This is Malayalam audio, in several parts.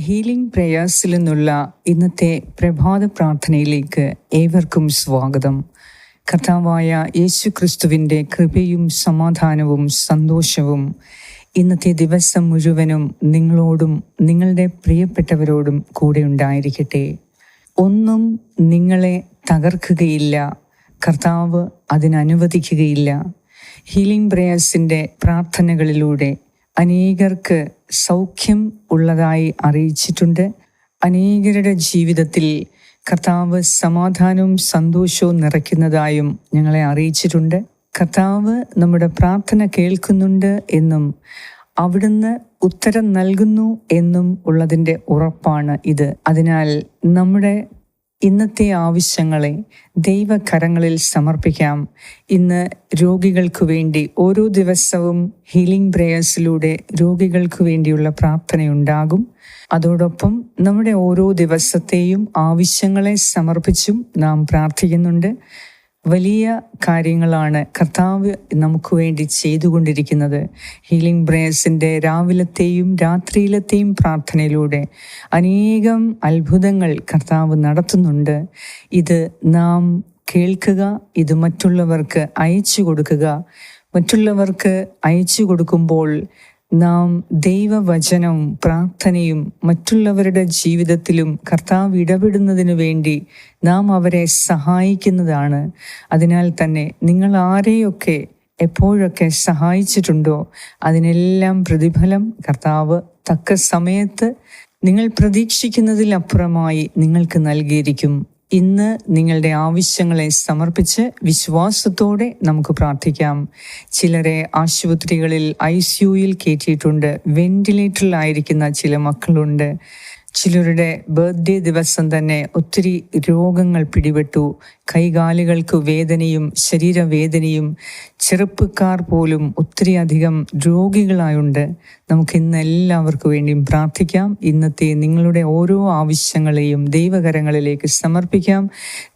ഹീലിംഗ് പ്രേയേഴ്സിൽ നിന്നുള്ള ഇന്നത്തെ പ്രഭാത പ്രാർത്ഥനയിലേക്ക് ഏവർക്കും സ്വാഗതം. കർത്താവായ യേശു ക്രിസ്തുവിന്റെ കൃപയും സമാധാനവും സന്തോഷവും ഇന്നത്തെ ദിവസം മുഴുവനും നിങ്ങളോടും നിങ്ങളുടെ പ്രിയപ്പെട്ടവരോടും കൂടെ ഉണ്ടായിരിക്കട്ടെ. ഒന്നും നിങ്ങളെ തകർക്കുകയില്ല. കർത്താവ് അതിനനുവദിക്കുകയില്ല. ഹീലിംഗ് പ്രേയേഴ്സിന്റെ പ്രാർത്ഥനകളിലൂടെ അനേകർക്ക് സൗഖ്യം ഉള്ളതായി അറിയിച്ചിട്ടുണ്ട്. അനേകരുടെ ജീവിതത്തിൽ കർത്താവ് സമാധാനവും സന്തോഷവും നിറയ്ക്കുന്നതായും ഞങ്ങളെ അറിയിച്ചിട്ടുണ്ട്. കർത്താവ് നമ്മുടെ പ്രാർത്ഥന കേൾക്കുന്നുണ്ട് എന്നും അവിടുന്ന് ഉത്തരം നൽകുന്നു എന്നും ഉള്ളതിന്റെ ഉറപ്പാണ് ഇത്. അതിനാൽ നമ്മുടെ ഇന്നത്തെ ആവശ്യങ്ങളെ ദൈവകരങ്ങളിൽ സമർപ്പിക്കാം. ഇന്ന് രോഗികൾക്കു വേണ്ടി ഓരോ ദിവസവും ഹീലിംഗ് പ്രേയേഴ്സിലൂടെ രോഗികൾക്ക് വേണ്ടിയുള്ള പ്രാർത്ഥനയുണ്ടാകും. അതോടൊപ്പം നമ്മുടെ ഓരോ ദിവസത്തെയും ആവശ്യങ്ങളെ സമർപ്പിച്ചും നാം പ്രാർത്ഥിക്കുന്നുണ്ട്. വലിയ കാര്യങ്ങളാണ് കർത്താവ് നമുക്ക് വേണ്ടി ചെയ്തുകൊണ്ടിരിക്കുന്നത്. ഹീലിംഗ് ബ്രേസിന്റെ രാവിലത്തെയും രാത്രിയിലത്തെയും പ്രാർത്ഥനയിലൂടെ അനേകം അത്ഭുതങ്ങൾ കർത്താവ് നടത്തുന്നുണ്ട്. ഇത് നാം കേൾക്കുക ഇത് മറ്റുള്ളവർക്ക് അയച്ചു കൊടുക്കുക. മറ്റുള്ളവർക്ക് അയച്ചു കൊടുക്കുമ്പോൾ നാം ദൈവവചനവും പ്രാർത്ഥനയും മറ്റുള്ളവരുടെ ജീവിതത്തിലും കർത്താവ് ഇടപെടുന്നതിനു വേണ്ടി നാം അവരെ സഹായിക്കുന്നതാണ്. അതിനാൽ തന്നെ നിങ്ങൾ ആരെയൊക്കെ എപ്പോഴൊക്കെ സഹായിച്ചിട്ടുണ്ടോ അതിനെല്ലാം പ്രതിഫലം കർത്താവ് തക്ക സമയത്ത് നിങ്ങൾ പ്രതീക്ഷിക്കുന്നതിലപ്പുറമായി നിങ്ങൾക്ക് നൽകിയിരിക്കും. ഇന്ന് നിങ്ങളുടെ ആവശ്യങ്ങളെ സമർപ്പിച്ച് വിശ്വാസത്തോടെ നമുക്ക് പ്രാർത്ഥിക്കാം. ചിലരെ ആശുപത്രികളിൽ ഐ സിയുയിൽ കയറ്റിയിട്ടുണ്ട്. വെന്റിലേറ്ററിലായിരിക്കുന്ന ചില മക്കളുണ്ട്. ചിലരുടെ ബർത്ത്ഡേ ദിവസം തന്നെ ഒത്തിരി രോഗങ്ങൾ പിടിപെട്ടു. കൈകാലുകൾക്ക് വേദനയും ശരീരവേദനയും ചെറുപ്പക്കാർ പോലും ഒത്തിരി അധികം രോഗികളായുണ്ട്. നമുക്ക് ഇന്ന് എല്ലാവർക്കും വേണ്ടിയും പ്രാർത്ഥിക്കാം. ഇന്നത്തെ നിങ്ങളുടെ ഓരോ ആവശ്യങ്ങളെയും ദൈവകരങ്ങളിലേക്ക് സമർപ്പിക്കാം.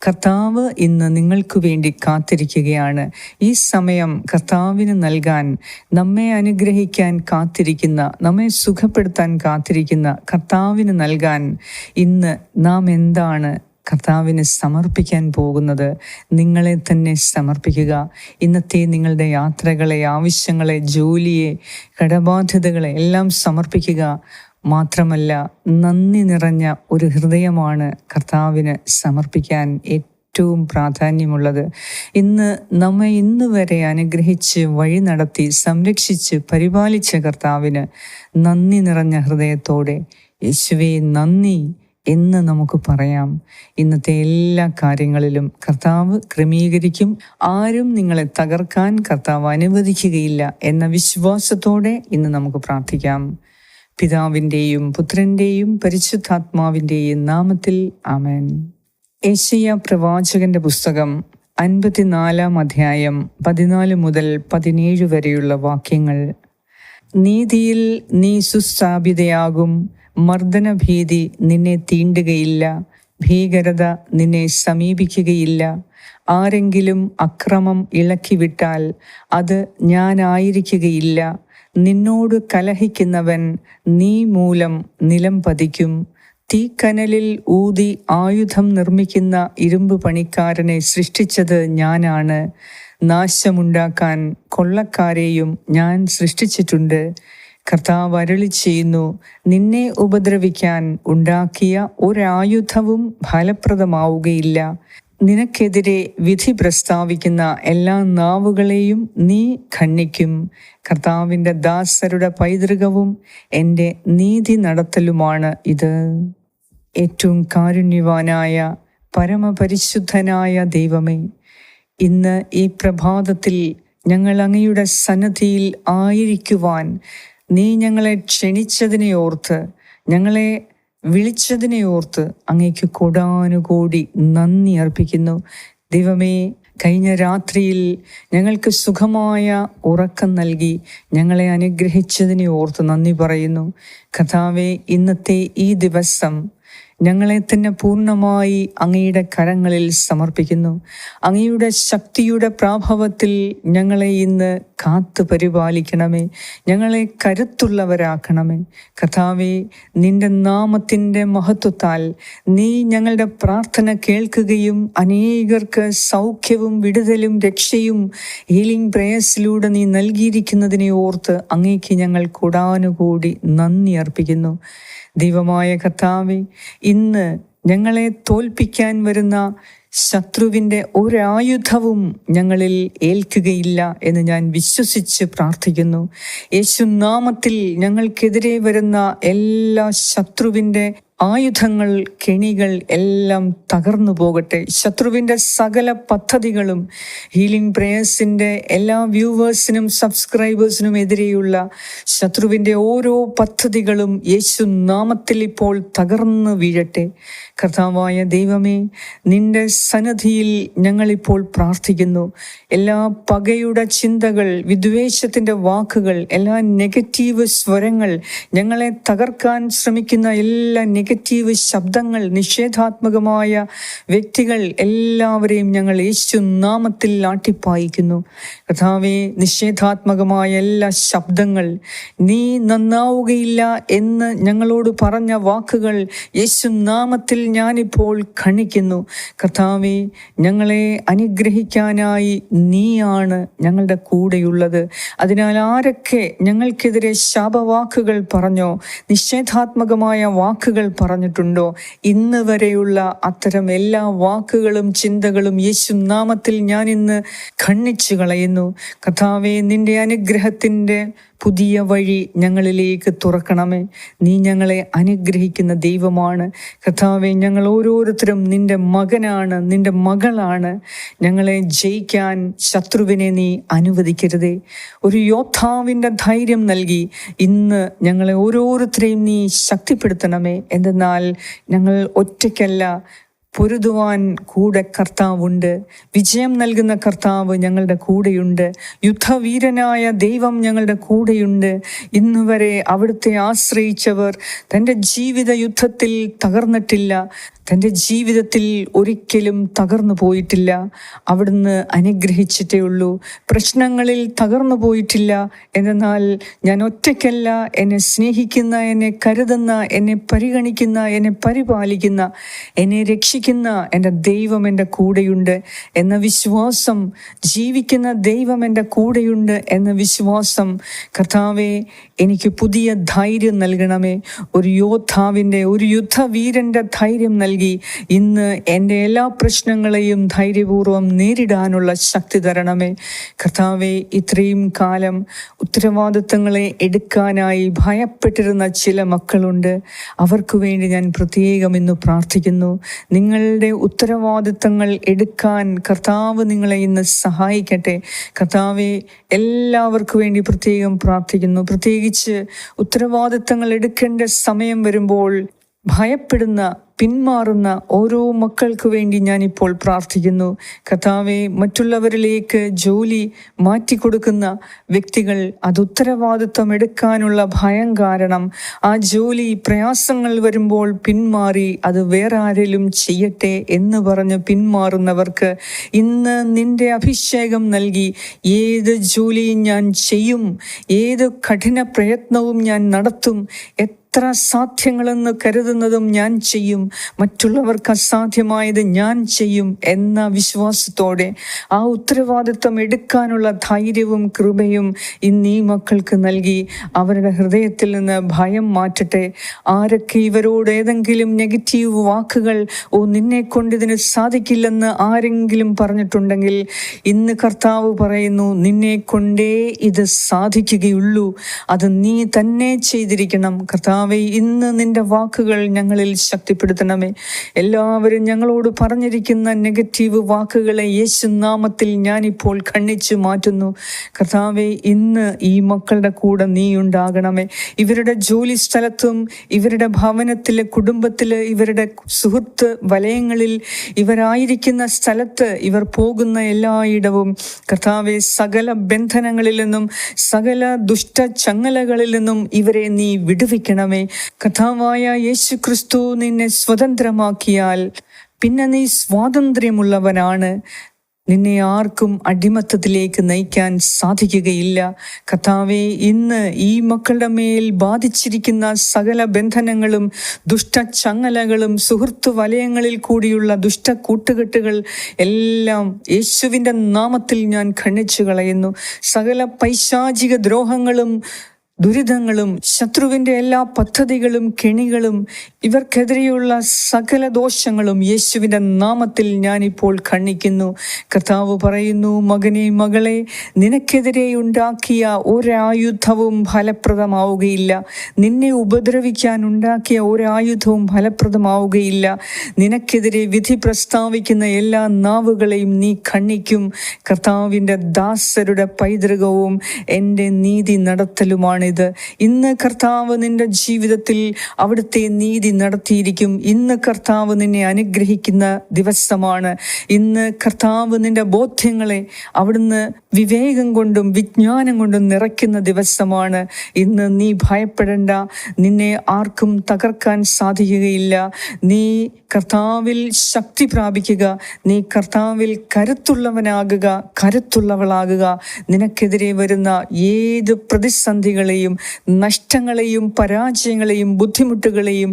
കർത്താവ് ഇന്ന് നിങ്ങൾക്ക് വേണ്ടി കാത്തിരിക്കുകയാണ്. ഈ സമയം കർത്താവിന് നൽകാൻ നമ്മെ അനുഗ്രഹിക്കാൻ കാത്തിരിക്കുന്ന നമ്മെ സുഖപ്പെടുത്താൻ കാത്തിരിക്കുന്ന കർത്താവിന് നൽകാൻ ഇന്ന് നാം എന്താണ് കർത്താവിന് സമർപ്പിക്കാൻ പോകുന്നത് നിങ്ങളെ തന്നെ സമർപ്പിക്കുക. ഇന്നത്തെ നിങ്ങളുടെ യാത്രകളെ ആവശ്യങ്ങളെ ജോലിയെ കടബാധ്യതകളെ എല്ലാം സമർപ്പിക്കുക മാത്രമല്ല നന്ദി നിറഞ്ഞ ഒരു ഹൃദയമാണ് കർത്താവിന് സമർപ്പിക്കാൻ ഏറ്റവും പ്രാധാന്യമുള്ളത്. ഇന്ന് നമ്മെ ഇന്ന് വരെ അനുഗ്രഹിച്ച് വഴി നടത്തി സംരക്ഷിച്ച് പരിപാലിച്ച കർത്താവിന് നന്ദി നിറഞ്ഞ ഹൃദയത്തോടെ. യേശുവേ നന്ദി. എന്ന് നമുക്ക് പറയാം. ഇന്നത്തെ എല്ലാ കാര്യങ്ങളിലും കർത്താവ് ക്രമീകരിക്കും. ആരും നിങ്ങളെ തകർക്കാൻ കർത്താവ് അനുവദിക്കുകയില്ല എന്ന വിശ്വാസത്തോടെ ഇന്ന് നമുക്ക് പ്രാർത്ഥിക്കാം. പിതാവിന്റെയും പുത്രന്റെയും പരിശുദ്ധാത്മാവിന്റെയും നാമത്തിൽ ആമേൻ. ഏഷ്യ പ്രവാചകന്റെ പുസ്തകം അൻപത്തിനാലാം അധ്യായം പതിനാല് മുതൽ പതിനേഴ് വരെയുള്ള വാക്യങ്ങൾ. നീതിയിൽ നീ സുസ്ഥാപിതയാകും. മർദ്ദനഭീതി നിന്നെ തീണ്ടുകയില്ല ഭീകരത നിന്നെ സമീപിക്കുകയില്ല. ആരെങ്കിലും അക്രമം ഇളക്കിവിട്ടാൽ അത് ഞാനായിരിക്കുകയില്ല. നിന്നോട് കലഹിക്കുന്നവൻ നീ മൂലം നിലം പതിക്കും. തീക്കനലിൽ ഊതി ആയുധം നിർമ്മിക്കുന്ന ഇരുമ്പ് പണിക്കാരനെ സൃഷ്ടിച്ചത് ഞാനാണ്. നാശമുണ്ടാക്കാൻ കൊള്ളക്കാരെയും ഞാൻ സൃഷ്ടിച്ചിട്ടുണ്ട്. കർത്താവ് അരളി ചെയ്യുന്നു നിന്നെ ഉപദ്രവിക്കാൻ ഉണ്ടാക്കിയ ഒരായുധവും ഫലപ്രദമാവുകയില്ല. നിനക്കെതിരെ വിധി പ്രസ്താവിക്കുന്ന എല്ലാ നാവുകളെയും നീ ഖണ്ഡിക്കും. കർത്താവിന്റെ ദാസരുടെ പൈതൃകവും എന്റെ നീതി നടത്തലുമാണ് ഇത്. ഏറ്റവും കാരുണ്യവാനായ പരമപരിശുദ്ധനായ ദൈവമേ ഇന്ന് ഈ പ്രഭാതത്തിൽ ഞങ്ങൾ അങ്ങയുടെ സന്നദ്ധിയിൽ ആയിരിക്കുവാൻ നീ ഞങ്ങളെ ക്ഷണിച്ചതിനെ ഓർത്ത് ഞങ്ങളെ വിളിച്ചതിനെ ഓർത്ത് അങ്ങേക്ക് കൊടാനുകൂടി നന്ദി അർപ്പിക്കുന്നു. ദൈവമേ കഴിഞ്ഞ രാത്രിയിൽ ഞങ്ങൾക്ക് സുഖമായ ഉറക്കം നൽകി ഞങ്ങളെ അനുഗ്രഹിച്ചതിനെ ഓർത്ത് നന്ദി പറയുന്നു. കഥാവേ ഇന്നത്തെ ഈ ദിവസം ഞങ്ങളെ തന്നെ പൂർണമായി അങ്ങയുടെ കരങ്ങളിൽ സമർപ്പിക്കുന്നു. അങ്ങയുടെ ശക്തിയുടെ പ്രാഭവത്തിൽ ഞങ്ങളെ ഇന്ന് കാത്തു പരിപാലിക്കണമേ. ഞങ്ങളെ കരുത്തുള്ളവരാക്കണമേ. കഥാവെ നിന്റെ നാമത്തിന്റെ മഹത്വത്താൽ നീ ഞങ്ങളുടെ പ്രാർത്ഥന കേൾക്കുകയും അനേകർക്ക് സൗഖ്യവും വിടുതലും രക്ഷയും ഹീലിംഗ് പ്രേയസിലൂടെ നീ നൽകിയിരിക്കുന്നതിനെ ഓർത്ത് അങ്ങേക്ക് ഞങ്ങൾ കൂടാനുകൂടി നന്ദി അർപ്പിക്കുന്നു. ദൈവമായ കർത്താവെ ഇന്ന് ഞങ്ങളെ തോൽപ്പിക്കാൻ വരുന്ന ശത്രുവിന്റെ ഒരായുധവും ഞങ്ങളിൽ ഏൽക്കുകയില്ല എന്ന് ഞാൻ വിശ്വസിച്ച് പ്രാർത്ഥിക്കുന്നു. യേശുനാമത്തിൽ ഞങ്ങൾക്കെതിരെ വരുന്ന എല്ലാ ശത്രുവിന്റെ ആയുധങ്ങൾ കെണികൾ എല്ലാം തകർന്നു പോകട്ടെ. ശത്രുവിന്റെ സകല പദ്ധതികളും ഹീലിംഗ് പ്രേയേഴ്സിന്റെ എല്ലാ വ്യൂവേഴ്സിനും സബ്സ്ക്രൈബേഴ്സിനും എതിരെയുള്ള ശത്രുവിന്റെ ഓരോ പദ്ധതികളും യേശു നാമത്തിൽ ഇപ്പോൾ തകർന്നു വീഴട്ടെ. കർത്താവായ ദൈവമേ നിന്റെ സന്നദ്ധിയിൽ ഞങ്ങളിപ്പോൾ പ്രാർത്ഥിക്കുന്നു. എല്ലാ പകയുടെ ചിന്തകൾ വിദ്വേഷത്തിന്റെ വാക്കുകൾ എല്ലാ നെഗറ്റീവ് സ്വരങ്ങൾ ഞങ്ങളെ തകർക്കാൻ ശ്രമിക്കുന്ന എല്ലാ നെഗറ്റീവ് ശബ്ദങ്ങൾ നിഷേധാത്മകമായ വ്യക്തികൾ എല്ലാവരെയും ഞങ്ങൾ യേശു നാമത്തിൽ ആട്ടിപ്പായിക്കുന്നു. കഥാവെ നിഷേധാത്മകമായ എല്ലാ ശബ്ദങ്ങൾ നീ നന്നാവുകയില്ല എന്ന് ഞങ്ങളോട് പറഞ്ഞ വാക്കുകൾ യേശു നാമത്തിൽ ഞാനിപ്പോൾ ഖണിക്കുന്നു. കർത്താവെ ഞങ്ങളെ അനുഗ്രഹിക്കാനായി നീയാണ് ഞങ്ങളുടെ കൂടെയുള്ളത്. അതിനാൽ ആരൊക്കെ ഞങ്ങൾക്കെതിരെ ശാപവാക്കുകൾ പറഞ്ഞോ നിഷേധാത്മകമായ വാക്കുകൾ പറഞ്ഞിട്ടുണ്ടോ? ഇന്ന് വരെയുള്ള അത്തരം എല്ലാ വാക്കുകളും ചിന്തകളും യേശു നാമത്തിൽ ഞാൻ ഇന്ന് ഖണ്ണിച്ചു കളയുന്നു. കഥാവെ നിന്റെ അനുഗ്രഹത്തിന്റെ പുതിയ വഴി ഞങ്ങളിലേക്ക് തുറക്കണമേ. നീ ഞങ്ങളെ അനുഗ്രഹിക്കുന്ന ദൈവമാണ്. കഥാവെ ഞങ്ങൾ ഓരോരുത്തരും നിന്റെ മകനാണ് നിന്റെ മകളാണ്. ഞങ്ങളെ ജയിക്കാൻ ശത്രുവിനെ നീ അനുവദിക്കരുതേ. ഒരു യോദ്ധാവിന്റെ ധൈര്യം നൽകി ഇന്ന് ഞങ്ങളെ ഓരോരുത്തരെയും നീ ശക്തിപ്പെടുത്തണമേ. എന്തെന്നാൽ ഞങ്ങൾ ഒറ്റയ്ക്കല്ല പൊരുതുവാൻ കൂടെ കർത്താവുണ്ട്. വിജയം നൽകുന്ന കർത്താവ് ഞങ്ങളുടെ കൂടെയുണ്ട്. യുദ്ധവീരനായ ദൈവം ഞങ്ങളുടെ കൂടെയുണ്ട്. ഇന്നുവരെ അവിടുത്തെ ആശ്രയിച്ചവർ തന്റെ ജീവിത യുദ്ധത്തിൽ തകർന്നിട്ടില്ല. തന്റെ ജീവിതത്തിൽ ഒരിക്കലും തകർന്നു പോയിട്ടില്ല. അവിടുന്ന് അനുഗ്രഹിച്ചിട്ടേ ഉള്ളൂ. പ്രശ്നങ്ങളിൽ തകർന്നു പോയിട്ടില്ല. എന്നാൽ ഞാൻ ഒറ്റയ്ക്കല്ല എന്നെ സ്നേഹിക്കുന്ന എന്നെ കരുതുന്ന എന്നെ പരിഗണിക്കുന്ന എന്നെ പരിപാലിക്കുന്ന എന്നെ രക്ഷിക്കുന്ന എന്റെ ദൈവം എന്റെ കൂടെയുണ്ട് എന്ന വിശ്വാസം ജീവിക്കുന്ന ദൈവം എന്റെ കൂടെയുണ്ട് എന്ന വിശ്വാസം കർത്താവെ എനിക്ക് പുതിയ ധൈര്യം നൽകണമേ. ഒരു യോദ്ധാവിന്റെ ഒരു യുദ്ധവീരന്റെ ധൈര്യം നൽകി ഇന്ന് എന്റെ എല്ലാ പ്രശ്നങ്ങളെയും ധൈര്യപൂർവം നേരിടാനുള്ള ശക്തി തരണമേ. കർത്താവെ ഇത്രയും കാലം ഉത്തരവാദിത്തങ്ങളെ എടുക്കാനായി ഭയപ്പെട്ടിരുന്ന ചില മക്കളുണ്ട്. അവർക്ക് വേണ്ടി ഞാൻ പ്രത്യേകം ഇന്ന് പ്രാർത്ഥിക്കുന്നു. നിങ്ങളുടെ ഉത്തരവാദിത്തങ്ങൾ എടുക്കാൻ കർത്താവ് നിങ്ങളെ ഇന്ന് സഹായിക്കട്ടെ. കർത്താവെ എല്ലാവർക്കും വേണ്ടി പ്രത്യേകം പ്രാർത്ഥിക്കുന്നു. പ്രത്യേകിച്ച് ഉത്തരവാദിത്തങ്ങൾ എടുക്കേണ്ട സമയം വരുമ്പോൾ ഭയപ്പെടുന്ന പിന്മാറുന്ന ഓരോ മക്കൾക്ക് വേണ്ടി ഞാനിപ്പോൾ പ്രാർത്ഥിക്കുന്നു. കഥാവെ മറ്റുള്ളവരിലേക്ക് ജോലി മാറ്റിക്കൊടുക്കുന്ന വ്യക്തികൾ അത് ഉത്തരവാദിത്വം എടുക്കാനുള്ള ഭയം കാരണം ആ ജോലി പ്രയാസങ്ങൾ വരുമ്പോൾ പിന്മാറി അത് വേറെ ആരെങ്കിലും ചെയ്യട്ടെ എന്ന് പറഞ്ഞ് പിന്മാറുന്നവർക്ക് ഇന്ന് നിന്റെ അഭിഷേകം നൽകി ഏത് ജോലിയും ഞാൻ ചെയ്യും ഏത് കഠിന പ്രയത്നവും ഞാൻ നടത്തും എത്ര സാധ്യങ്ങളെന്ന് കരുതുന്നതും ഞാൻ ചെയ്യും. മറ്റുള്ളവർക്ക് അസാധ്യമായത് ഞാൻ ചെയ്യും എന്ന വിശ്വാസത്തോടെ ആ ഉത്തരവാദിത്വം എടുക്കാനുള്ള ധൈര്യവും കൃപയും ഇന്ന് ഈ മക്കൾക്ക് നൽകി. അവരുടെ ഹൃദയത്തിൽ നിന്ന് ഭയം മാറ്റട്ടെ. ആരൊക്കെ ഇവരോട് ഏതെങ്കിലും നെഗറ്റീവ് വാക്കുകൾ ഓ നിന്നെ കൊണ്ട് ഇതിന് സാധിക്കില്ലെന്ന് ആരെങ്കിലും പറഞ്ഞിട്ടുണ്ടെങ്കിൽ ഇന്ന് കർത്താവ് പറയുന്നു നിന്നെ കൊണ്ടേ ഇത് സാധിക്കുകയുള്ളൂ. അത് നീ തന്നെ ചെയ്തിരിക്കണം. കർത്താവെ ഇന്ന് നിന്റെ വാക്കുകൾ ഞങ്ങളിൽ ശക്തിപ്പെടുത്തണമേ. എല്ലാവരും ഞങ്ങളോട് പറഞ്ഞിരിക്കുന്ന നെഗറ്റീവ് വാക്കുകളെ യേശു നാമത്തിൽ ഞാനിപ്പോൾ ഖണ്ഡിച്ചു മാറ്റുന്നു. കർത്താവെ ഇന്ന് ഈ മക്കളുടെ കൂടെ നീ ഉണ്ടാകണമേ. ഇവരുടെ ജോലി സ്ഥലത്തും ഇവരുടെ ഭവനത്തിലെ കുടുംബത്തിൽ ഇവരുടെ സുഹൃത്ത് വലയങ്ങളിൽ ഇവരായിരിക്കുന്ന സ്ഥലത്ത് ഇവർ പോകുന്ന എല്ലായിടവും കർത്താവെ സകല ബന്ധനങ്ങളിൽ നിന്നും സകല ദുഷ്ട ചങ്ങലകളിൽ നിന്നും ഇവരെ നീ വിടുവിക്കണമേ. അനുഗ്രഹിക്കണമേ കഥാവായ യേശു ക്രിസ്തു നിന്നെ സ്വതന്ത്രമാക്കിയാൽ പിന്നെ നീ സ്വാതന്ത്ര്യമുള്ളവനാണ്. നിന്നെ ആർക്കും അടിമത്തത്തിലേക്ക് നയിക്കാൻ സാധിക്കുകയില്ല. കഥാവെ ഇന്ന് ഈ മക്കളുടെ മേൽ ബാധിച്ചിരിക്കുന്ന സകല ബന്ധനങ്ങളും ദുഷ്ട ചങ്ങലകളും സുഹൃത്തു വലയങ്ങളിൽ കൂടിയുള്ള ദുഷ്ട കൂട്ടുകെട്ടുകൾ എല്ലാം യേശുവിന്റെ നാമത്തിൽ ഞാൻ ഖണ്ഡിച്ചു കളയുന്നു സകല പൈശാചിക ദ്രോഹങ്ങളും ദുരിതങ്ങളും ശത്രുവിന്റെ എല്ലാ പദ്ധതികളും കെണികളും ഇവർക്കെതിരെയുള്ള സകല ദോഷങ്ങളും യേശുവിന്റെ നാമത്തിൽ ഞാനിപ്പോൾ ഖണ്ണിക്കുന്നു കർത്താവ് പറയുന്നു മകനെ മകളെ നിനക്കെതിരെ ഉണ്ടാക്കിയ ഒരായുധവും ഫലപ്രദമാവുകയില്ല. നിന്നെ ഉപദ്രവിക്കാൻ ഉണ്ടാക്കിയ ഒരായുധവും ഫലപ്രദമാവുകയില്ല. നിനക്കെതിരെ വിധി പ്രസ്താവിക്കുന്ന എല്ലാ നാവുകളെയും നീ ഖണ്ണിക്കും കർത്താവിന്റെ ദാസരുടെ പൈതൃകവും എന്റെ നീതി നടത്തലുമാണിത് ഇന്ന് കർത്താവ് നിന്റെ ജീവിതത്തിൽ അവിടുത്തെ നീതി നടത്തിയിരിക്കും. ഇന്ന് കർത്താവ് നിന്നെ അനുഗ്രഹിക്കുന്ന ദിവസമാണ്. ഇന്ന് കർത്താവ് നിന്റെ ബോധ്യങ്ങളെ അവിടുന്ന് വിവേകം കൊണ്ടും വിജ്ഞാനം കൊണ്ടും നിറയ്ക്കുന്ന ദിവസമാണ്. ഇന്ന് നീ ഭയപ്പെടേണ്ട. നിന്നെ ആർക്കും തകർക്കാൻ സാധിക്കുകയില്ല. നീ കർത്താവിൽ ശക്തി പ്രാപിക്കുക. നീ കർത്താവിൽ കരുത്തുള്ളവനാകുക കരുത്തുള്ളവളാകുക. നിനക്കെതിരെ വരുന്ന ഏത് പ്രതിസന്ധികളെയും നഷ്ടങ്ങളെയും പരാജയങ്ങളെയും ബുദ്ധിമുട്ടുകളെയും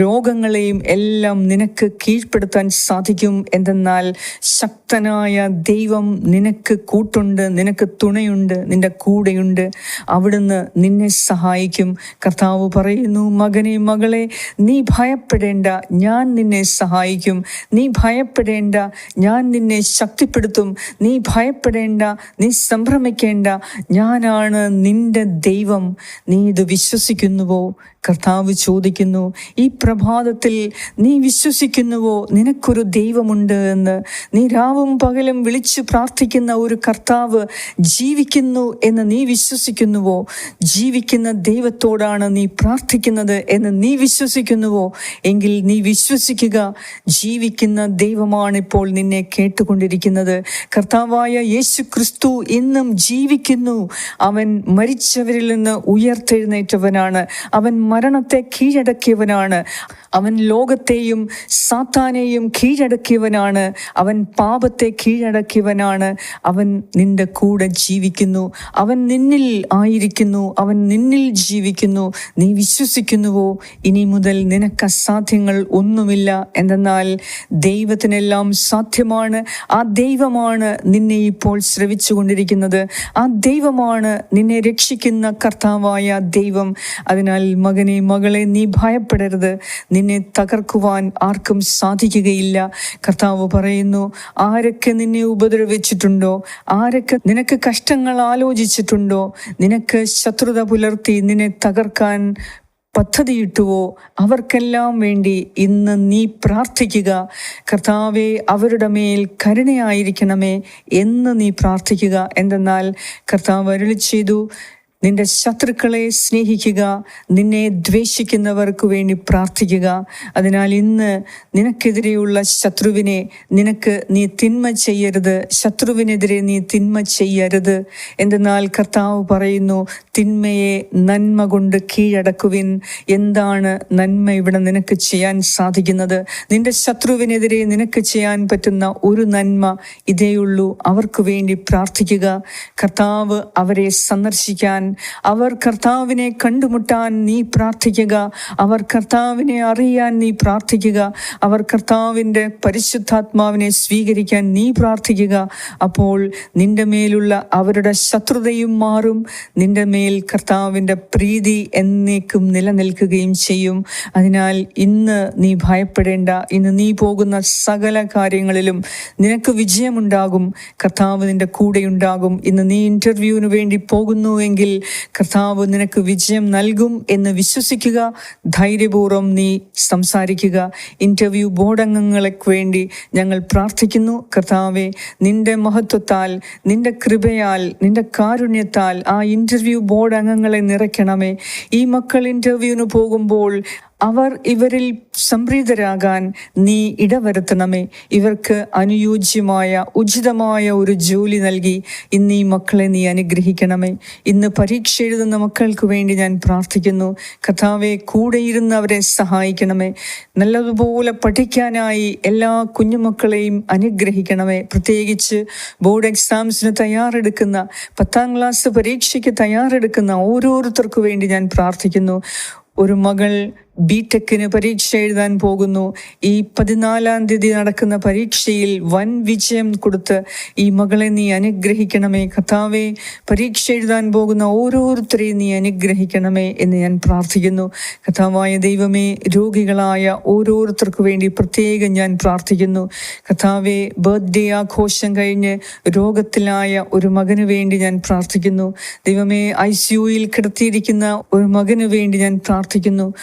രോഗങ്ങളെയും എല്ലാം നിനക്ക് കീഴ്പ്പെടുത്താൻ സാധിക്കും എന്തെന്നാൽ ശക്തനായ ദൈവം നിനക്ക് കൂട്ടുണ്ട് നിനക്ക് തുണയുണ്ട് നിന്റെ കൂടെയുണ്ട്. അവിടുന്ന് നിന്നെ സഹായിക്കും. കർത്താവ് പറയുന്നു മകനെ മകളെ നീ ഭയപ്പെടേണ്ട ഞാൻ നിന്നെ സഹായിക്കും. നീ ഭയപ്പെടേണ്ട ഞാൻ നിന്നെ ശക്തിപ്പെടുത്തും. നീ ഭയപ്പെടേണ്ട നീ സംഭ്രമിക്കേണ്ട. ഞാനാണ് നിന്റെ ദൈവം. നീ ഇത് വിശ്വസിക്കുന്നുവോ കർത്താവ് ചോദിക്കുന്നു ഈ പ്രഭാതത്തിൽ നീ വിശ്വസിക്കുന്നുവോ? നിനക്കൊരു ദൈവമുണ്ട് എന്ന്. നീ രാവും പകലും വിളിച്ചു പ്രാർത്ഥിക്കുന്ന ഒരു കർത്താവ് ജീവിക്കുന്നു എന്ന് നീ വിശ്വസിക്കുന്നുവോ? ജീവിക്കുന്ന ദൈവത്തോടാണ് നീ പ്രാർത്ഥിക്കുന്നത് എന്ന് നീ വിശ്വസിക്കുന്നുവോ? എങ്കിൽ നീ വിശ്വസിക്കുക ജീവിക്കുന്ന ദൈവമാണ് ഇപ്പോൾ നിന്നെ കേട്ടുകൊണ്ടിരിക്കുന്നത്. കർത്താവായ യേശു ക്രിസ്തു ഇന്നും ജീവിക്കുന്നു. അവൻ മരിച്ചവരിൽ നിന്ന് ഉയർത്തെഴുന്നേറ്റവനാണ്. അവൻ മരണത്തെ കീഴടക്കിയവനാണ്. അവൻ ലോകത്തെയും സാത്താനെയും കീഴടക്കിയവനാണ്. അവൻ പാപത്തെ കീഴടക്കിയവനാണ്. അവൻ നിന്റെ കൂടെ ജീവിക്കുന്നു. അവൻ നിന്നിൽ ആയിരിക്കുന്നു. അവൻ നിന്നിൽ ജീവിക്കുന്നു. നീ വിശ്വസിക്കുന്നുവോ? ഇനി മുതൽ നിനക്ക് അസാധ്യങ്ങൾ ഒന്നുമില്ല. എന്തെന്നാൽ ദൈവത്തിനെല്ലാം സാധ്യമാണ്. ആ ദൈവമാണ് നിന്നെ ഇപ്പോൾ ശ്രവിച്ചു കൊണ്ടിരിക്കുന്നത് ആ ദൈവമാണ് നിന്നെ രക്ഷിക്കുന്ന കർത്താവായ ദൈവം. അതിനാൽ മകനെ മകളെ നീ ഭയപ്പെടരുത്. നിന്നെ തകർക്കുവാൻ ആർക്കും സാധിക്കുകയില്ല. കർത്താവ് പറയുന്നു ആരൊക്കെ നിന്നെ ഉപദ്രവിച്ചിട്ടുണ്ടോ? ആരൊക്കെ നിനക്ക് കഷ്ടങ്ങൾ ആലോചിച്ചിട്ടുണ്ടോ? നിനക്ക് ശത്രുത പുലർത്തി നിന്നെ തകർക്കാൻ പദ്ധതിയിട്ടുവോ? അവർക്കെല്ലാം വേണ്ടി ഇന്ന് നീ പ്രാർത്ഥിക്കുക. കർത്താവെ അവരുടെ മേൽ കരുണയായിരിക്കണമേ എന്ന് നീ പ്രാർത്ഥിക്കുക. എന്തെന്നാൽ കർത്താവ് അരുളി ചെയ്തു നിന്റെ ശത്രുക്കളെ സ്നേഹിക്കുക നിന്നെ ദ്വേഷിക്കുന്നവർക്ക് വേണ്ടി പ്രാർത്ഥിക്കുക. അതിനാൽ ഇന്ന് നിനക്കെതിരെയുള്ള ശത്രുവിനെ നിനക്ക് നീ തിന്മ ചെയ്യരുത്. ശത്രുവിനെതിരെ നീ തിന്മ ചെയ്യരുത്. എന്തെന്നാൽ കർത്താവ് പറയുന്നു തിന്മയെ നന്മ കൊണ്ട് കീഴടക്കുവിൻ. എന്താണ് നന്മ ഇവിടെ നിനക്ക് ചെയ്യാൻ സാധിക്കുന്നത്? നിന്റെ ശത്രുവിനെതിരെ നിനക്ക് ചെയ്യാൻ പറ്റുന്ന ഒരു നന്മ ഇതേയുള്ളൂ. അവർക്ക് വേണ്ടി പ്രാർത്ഥിക്കുക. കർത്താവ് അവരെ സന്ദർശിക്കാൻ അവർ കർത്താവിനെ കണ്ടുമുട്ടാൻ നീ പ്രാർത്ഥിക്കുക. അവർ കർത്താവിനെ അറിയാൻ നീ പ്രാർത്ഥിക്കുക. അവർ കർത്താവിന്റെ പരിശുദ്ധാത്മാവിനെ സ്വീകരിക്കാൻ നീ പ്രാർത്ഥിക്കുക. അപ്പോൾ നിന്റെ മേലുള്ള അവരുടെ ശത്രുതയും മാറും. നിന്റെ മേൽ കർത്താവിന്റെ പ്രീതി എന്നേക്കും നിലനിൽക്കുകയും ചെയ്യും. അതിനാൽ ഇന്ന് നീ ഭയപ്പെടേണ്ട. ഇന്ന് നീ പോകുന്ന സകല കാര്യങ്ങളിലും നിനക്ക് വിജയമുണ്ടാകും. കർത്താവ് നിന്റെ കൂടെയുണ്ടാകും. ഇന്ന് നീ ഇന്റർവ്യൂവിന് വേണ്ടി പോകുന്നുവെങ്കിൽ കർത്താവ് നിനക്ക് വിജയം നൽകും എന്ന് വിശ്വസിക്കുക ധൈര്യപൂർവം നീ സംസാരിക്കുക. ഇന്റർവ്യൂ ബോർഡ് അംഗങ്ങൾക്ക് വേണ്ടി ഞങ്ങൾ പ്രാർത്ഥിക്കുന്നു. കർത്താവെ നിന്റെ മഹത്വത്താൽ നിന്റെ കൃപയാൽ നിന്റെ കാരുണ്യത്താൽ ആ ഇന്റർവ്യൂ ബോർഡ് അംഗങ്ങളെ നിറയ്ക്കണമേ. ഈ മക്കൾ ഇന്റർവ്യൂവിന് പോകുമ്പോൾ അവർ ഇവരിൽ സംപ്രീതരാകാൻ നീ ഇടവരുത്തണമേ. ഇവർക്ക് അനുയോജ്യമായ ഉചിതമായ ഒരു ജോലി നൽകി ഇന്ന് ഈ മക്കളെ നീ അനുഗ്രഹിക്കണമേ. ഇന്ന് പരീക്ഷ എഴുതുന്ന മക്കൾക്ക് വേണ്ടി ഞാൻ പ്രാർത്ഥിക്കുന്നു. കഥാവെ കൂടെ അവരെ സഹായിക്കണമേ. നല്ലതുപോലെ പഠിക്കാനായി എല്ലാ കുഞ്ഞുമക്കളെയും അനുഗ്രഹിക്കണമേ. പ്രത്യേകിച്ച് ബോർഡ് എക്സാംസിന് തയ്യാറെടുക്കുന്ന പത്താം ക്ലാസ് പരീക്ഷയ്ക്ക് തയ്യാറെടുക്കുന്ന ഓരോരുത്തർക്കു വേണ്ടി ഞാൻ പ്രാർത്ഥിക്കുന്നു. ഒരു മകൾ ബി ടെക്കിന് പരീക്ഷ എഴുതാൻ പോകുന്നു. ഈ പതിനാലാം തീയതി നടക്കുന്ന പരീക്ഷയിൽ വൻ വിജയം കൊടുത്ത് ഈ മകളെ നീ അനുഗ്രഹിക്കണമേ കഥാവെ പരീക്ഷ എഴുതാൻ പോകുന്ന ഓരോരുത്തരെയും നീ അനുഗ്രഹിക്കണമേ എന്ന് ഞാൻ പ്രാർത്ഥിക്കുന്നു. കഥാവായ ദൈവമേ രോഗികളായ ഓരോരുത്തർക്കു വേണ്ടി പ്രത്യേകം ഞാൻ പ്രാർത്ഥിക്കുന്നു. കഥാവെ ബർത്ത്ഡേ ആഘോഷം കഴിഞ്ഞ് രോഗത്തിലായ ഒരു മകന് വേണ്ടി ഞാൻ പ്രാർത്ഥിക്കുന്നു. ദൈവമേ ഐ സിയുയിൽ കിടത്തിയിരിക്കുന്ന ഒരു മകന് വേണ്ടി ഞാൻ പ്രാർത്ഥിക്കുന്നു.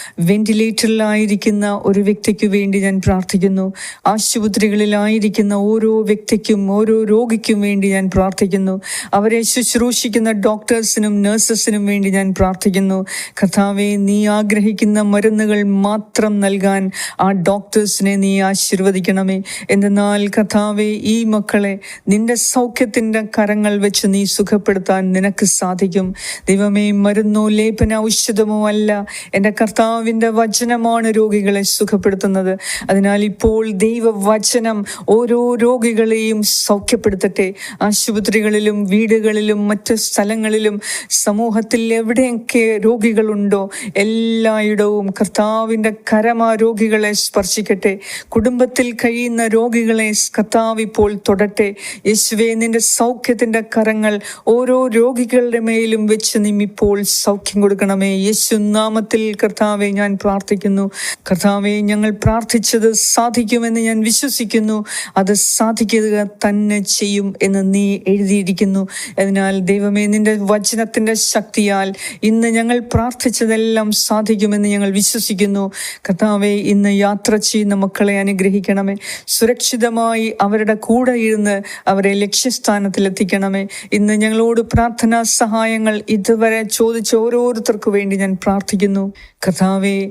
വെന്റിലേറ്ററിലായിരിക്കുന്ന ഒരു വ്യക്തിക്ക് വേണ്ടി ഞാൻ പ്രാർത്ഥിക്കുന്നു. ആശുപത്രികളിലായിരിക്കുന്ന ഓരോ വ്യക്തിക്കും ഓരോ രോഗിക്കും വേണ്ടി ഞാൻ പ്രാർത്ഥിക്കുന്നു. അവരെ ശുശ്രൂഷിക്കുന്ന ഡോക്ടേഴ്സിനും നഴ്സസിനും വേണ്ടി ഞാൻ പ്രാർത്ഥിക്കുന്നു. കർത്താവെ നീ ആഗ്രഹിക്കുന്ന മരുന്നുകൾ മാത്രം നൽകാൻ ആ ഡോക്ടേഴ്സിനെ നീ ആശീർവദിക്കണമേ. എന്തെന്നാൽ കർത്താവെ ഈ മക്കളെ നിന്റെ സൗഖ്യത്തിന്റെ കരങ്ങൾ വെച്ച് നീ സുഖപ്പെടുത്താൻ നിനക്ക് സാധിക്കും. ദൈവമേ മരുന്നോ ലേപന ഔഷധമോ അല്ല. എന്റെ കർത്താവിന്റെ വചനമാണ് രോഗികളെ സുഖപ്പെടുത്തുന്നത്. അതിനാൽ ഇപ്പോൾ ദൈവവചനം ഓരോ രോഗികളെയും സൗഖ്യപ്പെടുത്തട്ടെ. ആശുപത്രികളിലും വീടുകളിലും മറ്റ് സ്ഥലങ്ങളിലും സമൂഹത്തിൽ എവിടെയൊക്കെ രോഗികളുണ്ടോ എല്ലായിടവും കർത്താവിന്റെ കരമാ രോഗികളെ സ്പർശിക്കട്ടെ. കുടുംബത്തിൽ കഴിയുന്ന രോഗികളെ കർത്താവ് ഇപ്പോൾ തൊടട്ടെ. യേശുവേ നിന്റെ സൗഖ്യത്തിന്റെ കരങ്ങൾ ഓരോ രോഗികളുടെ മേലും വെച്ച് നിമ്മിപ്പോൾ സൗഖ്യം കൊടുക്കണമേ. യേശു നാമത്തിൽ കർത്താവെ ഞാൻ പ്രാർത്ഥിക്കുന്നു. കർത്താവെ ഞങ്ങൾ പ്രാർത്ഥിച്ചത് സാധിക്കുമെന്ന് ഞാൻ വിശ്വസിക്കുന്നു. അത് സാധിക്കുക തന്നെ ചെയ്യും എന്ന് നീ എഴുതിയിരിക്കുന്നു. അതിനാൽ ദൈവമേ നിന്റെ വചനത്തിന്റെ ശക്തിയാൽ ഇന്ന് ഞങ്ങൾ പ്രാർത്ഥിച്ചതെല്ലാം സാധിക്കുമെന്ന് ഞങ്ങൾ വിശ്വസിക്കുന്നു. കർത്താവെ ഇന്ന് യാത്ര ചെയ്യുന്ന മക്കളെ അനുഗ്രഹിക്കണമേ. സുരക്ഷിതമായി അവരുടെ കൂടെ ഇരുന്ന് അവരെ ലക്ഷ്യസ്ഥാനത്തിൽ എത്തിക്കണമേ. ഇന്ന് ഞങ്ങളോട് പ്രാർത്ഥനാ സഹായങ്ങൾ ഇതുവരെ ചോദിച്ച ഓരോരുത്തർക്കു വേണ്ടി ഞാൻ പ്രാർത്ഥിക്കുന്നു. കർത്താവെ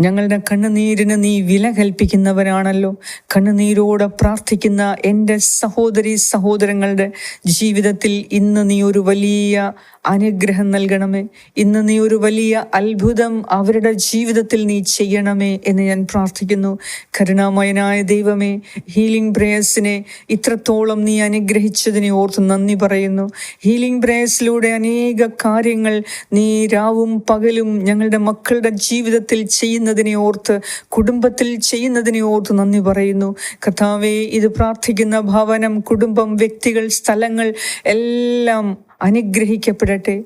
ഞങ്ങളുടെ കണ്ണുനീരിന് നീ വില കൽപ്പിക്കുന്നവരാണല്ലോ. കണ്ണുനീരോടെ പ്രാർത്ഥിക്കുന്ന എന്റെ സഹോദരി സഹോദരങ്ങളുടെ ജീവിതത്തിൽ ഇന്ന് നീ ഒരു വലിയ അനുഗ്രഹം നൽകണമേ. ഇന്ന് നീ ഒരു വലിയ അത്ഭുതം അവരുടെ ജീവിതത്തിൽ നീ ചെയ്യണമേ എന്ന് ഞാൻ പ്രാർത്ഥിക്കുന്നു. കരുണാമയനായ ദൈവമേ ഹീലിംഗ് പ്രേയേഴ്സിനെ ഇത്രത്തോളം നീ അനുഗ്രഹിച്ചതിനെ ഓർത്ത് നന്ദി പറയുന്നു. ഹീലിംഗ് പ്രേയേഴ്സിലൂടെ അനേക കാര്യങ്ങൾ നീ രാവും പകലും ഞങ്ങളുടെ മക്കളുടെ ജീവിതത്തിൽ ചെയ്യുന്നതിനെ ഓർത്ത് കുടുംബത്തിൽ ചെയ്യുന്നതിനെ ഓർത്ത് നന്ദി പറയുന്നു. കർത്താവെ ഇത് പ്രാർത്ഥിക്കുന്ന ഭവനം കുടുംബം വ്യക്തികൾ സ്ഥലങ്ങൾ എല്ലാം അനുഗ്രഹിക്കപ്പെടട്ടെ.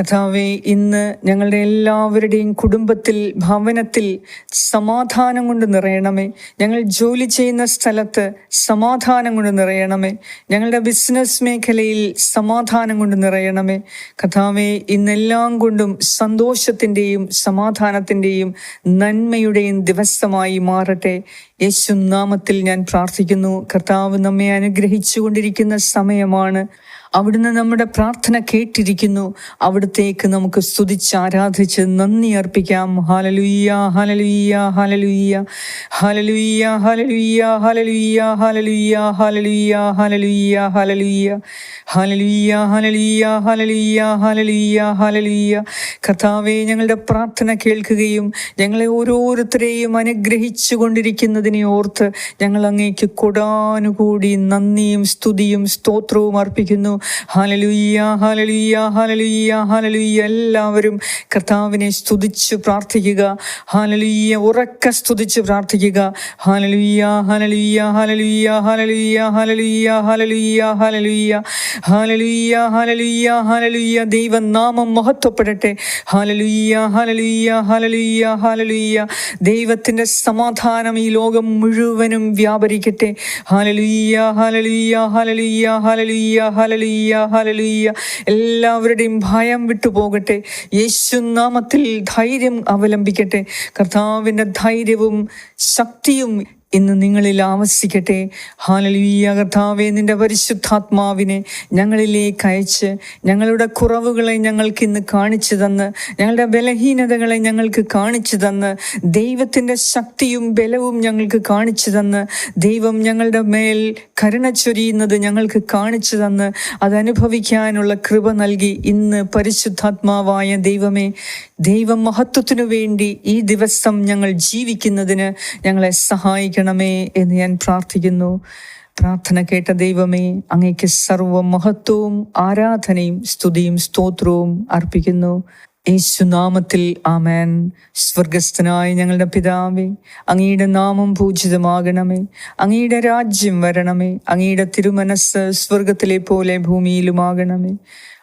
കഥാവെ ഇന്ന് ഞങ്ങളുടെ എല്ലാവരുടെയും കുടുംബത്തിൽ ഭവനത്തിൽ സമാധാനം കൊണ്ട് നിറയണമേ. ഞങ്ങൾ ജോലി ചെയ്യുന്ന സ്ഥലത്ത് സമാധാനം കൊണ്ട് നിറയണമേ. ഞങ്ങളുടെ ബിസിനസ് മേഖലയിൽ സമാധാനം കൊണ്ട് നിറയണമേ. കഥാവെ ഇന്നെല്ലാം കൊണ്ടും സന്തോഷത്തിന്റെയും സമാധാനത്തിന്റെയും നന്മയുടെയും ദിവസമായി മാറട്ടെ. യേശുനാമത്തിൽ ഞാൻ പ്രാർത്ഥിക്കുന്നു. കർത്താവ് നമ്മെ അനുഗ്രഹിച്ചു കൊണ്ടിരിക്കുന്ന സമയമാണ്. അവിടുന്ന് നമ്മുടെ പ്രാർത്ഥന കേട്ടിരിക്കുന്നു അവിടത്തേക്ക് നമുക്ക് സ്തുതിച്ച് ആരാധിച്ച് നന്ദി അർപ്പിക്കാം ഹാലലുയ്യ ഹാലലുയ്യ ഹാലലുയ്യ ഹാലലുയ്യ ഹാലലുയ്യ ഹാലലുയ്യ ഹാലലുയ്യ ഹാലലുയ്യ ഹാലലുയ്യ ഹാലലുയ്യ ഹാലലുയ്യ ഹാലലുയ്യ ഹാലലുയ്യ ഹാലലുയ്യ ഹാലലുയ്യ കഥാവെ ഞങ്ങളുടെ പ്രാർത്ഥന കേൾക്കുകയും ഞങ്ങളെ ഓരോരുത്തരെയും അനുഗ്രഹിച്ചു കൊണ്ടിരിക്കുന്നതിനെ ഓർത്ത് ഞങ്ങൾ അങ്ങേക്ക് കൊടാനുകൂടി നന്ദിയും സ്തുതിയും സ്തോത്രവും അർപ്പിക്കുന്നു ഹാലലുയ്യ ഹാലലുയ്യ ഹാലലുയ്യ ഹാലലുയ്യ എല്ലാവരും കർത്താവിനെ സ്തുതിച്ച് പ്രാർത്ഥിക്കുക ഹാലലുയ്യ ഉറക്ക സ്തുതിച്ച് പ്രാർത്ഥിക്കുക ഹാലലുയ്യ ഹാലലുയ്യ ഹാലലുയ്യ ഹാലലുയ്യ ഹാലലുയ്യ ഹാലലുയ്യ ഹാലലുയ്യ ഹാലലുയ്യ ഹാലലുയ്യ ഹാലലുയ്യ ദൈവനാമം മഹത്വപ്പെടട്ടെ ഹാലലുയ്യ ഹാലലുയ്യ ഹാലലുയ്യ ഹാലലുയ്യ ദൈവത്തിന്റെ സമാധാനം ഈ ലോകം മുഴുവനും വ്യാപരിക്കട്ടെ ഹാലലുയ്യ ഹാലലുയ്യ ഹാലലുയ്യ ഹാലലുയ്യ ഹാലലുയ്യ ഹാലലുയ്യ എല്ലാവരുടെയും ഭയം വിട്ടുപോകട്ടെ യേശുനാമത്തിൽ ധൈര്യം അവലംബിക്കട്ടെ. കർത്താവിന്റെ ധൈര്യവും ശക്തിയും ഇന്ന് നിങ്ങളിൽ ആവസിക്കട്ടെ ഹാലലുയ്യ കർത്താവെ നിന്റെ പരിശുദ്ധാത്മാവിനെ ഞങ്ങളിലേക്ക് അയച്ച് ഞങ്ങളുടെ കുറവുകളെ ഞങ്ങൾക്ക് ഇന്ന് കാണിച്ചു തന്ന് ഞങ്ങളുടെ ബലഹീനതകളെ ഞങ്ങൾക്ക് കാണിച്ചു തന്ന് ദൈവത്തിന്റെ ശക്തിയും ബലവും ഞങ്ങൾക്ക് കാണിച്ചു തന്ന് ദൈവം ഞങ്ങളുടെ മേൽ കരുണ ചൊരിയുന്നത് ഞങ്ങൾക്ക് കാണിച്ചു തന്ന് അതനുഭവിക്കാനുള്ള കൃപ നൽകി ഇന്ന് പരിശുദ്ധാത്മാവായ ദൈവമേ ദൈവം മഹത്വത്തിനു വേണ്ടി ഈ ദിവസം ഞങ്ങൾ ജീവിക്കുന്നതിന് ഞങ്ങളെ സഹായിക്കണമേ എന്ന് ഞാൻ പ്രാർത്ഥിക്കുന്നു. പ്രാർത്ഥന കേട്ട ദൈവമേ അങ്ങേക്ക് സർവ മഹത്വവും ആരാധനയും സ്തുതിയും സ്തോത്രവും അർപ്പിക്കുന്നു. യേശുനാമത്തിൽ ആമേൻ. സ്വർഗസ്ഥനായ ഞങ്ങളുടെ പിതാവേ അങ്ങയുടെ നാമം പൂജിതമാകണമേ. അങ്ങയുടെ രാജ്യം വരണമേ. അങ്ങയുടെ തിരുമനസ് സ്വർഗത്തിലെ പോലെ ഭൂമിയിലുമാകണമേ.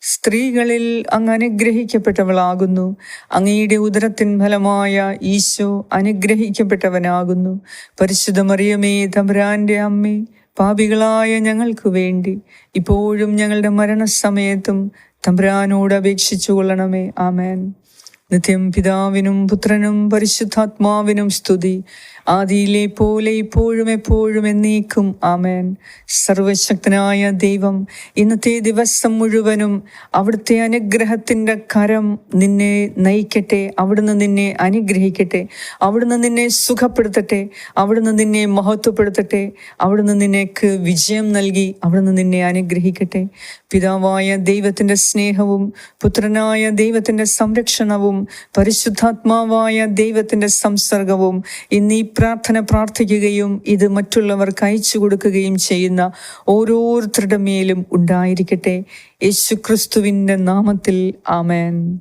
സ്ത്രീകളിൽ അങ്ങ് അനുഗ്രഹിക്കപ്പെട്ടവളാകുന്നു അങ്ങയുടെ ഉദരത്തിൻ ഫലമായ ഈശോ അനുഗ്രഹിക്കപ്പെട്ടവനാകുന്നു. പരിശുദ്ധ മറിയമേ അമ്മേ പാപികളായ ഞങ്ങൾക്ക് വേണ്ടി ഇപ്പോഴും ഞങ്ങളുടെ മരണസമയത്തും തമ്പുരാനോട് അപേക്ഷിച്ചു കൊള്ളണമേ. ആമേൻ. നിത്യം പിതാവിനും പുത്രനും പരിശുദ്ധാത്മാവിനും സ്തുതി. ആദിയിലെ പോലെ ഇപ്പോഴും എപ്പോഴും എന്നേക്കും. ആമേൻ. സർവശക്തനായ ദൈവം ഇന്നത്തെ ദിവസം മുഴുവനും അവിടുത്തെ അനുഗ്രഹത്തിന്റെ കരം നിന്നെ നയിക്കട്ടെ അവിടുന്ന് നിന്നെ അനുഗ്രഹിക്കട്ടെ അവിടുന്ന് നിന്നെ സുഖപ്പെടുത്തട്ടെ അവിടുന്ന് നിന്നെ മഹത്വപ്പെടുത്തട്ടെ അവിടുന്ന് നിന്നേക്ക് വിജയം നൽകി അവിടുന്ന് നിന്നെ അനുഗ്രഹിക്കട്ടെ. പിതാവായ ദൈവത്തിന്റെ സ്നേഹവും പുത്രനായ ദൈവത്തിന്റെ സംരക്ഷണവും പരിശുദ്ധാത്മാവായ ദൈവത്തിന്റെ സംസർഗവും ഇന്ന് പ്രാർത്ഥന പ്രാർത്ഥിക്കുകയും ഇത് മറ്റുള്ളവർക്ക് അയച്ചു കൊടുക്കുകയും ചെയ്യുന്ന ഓരോരുത്തരുടെ മേലും ഉണ്ടായിരിക്കട്ടെ. യേശുക്രിസ്തുവിന്റെ നാമത്തിൽ ആമേൻ.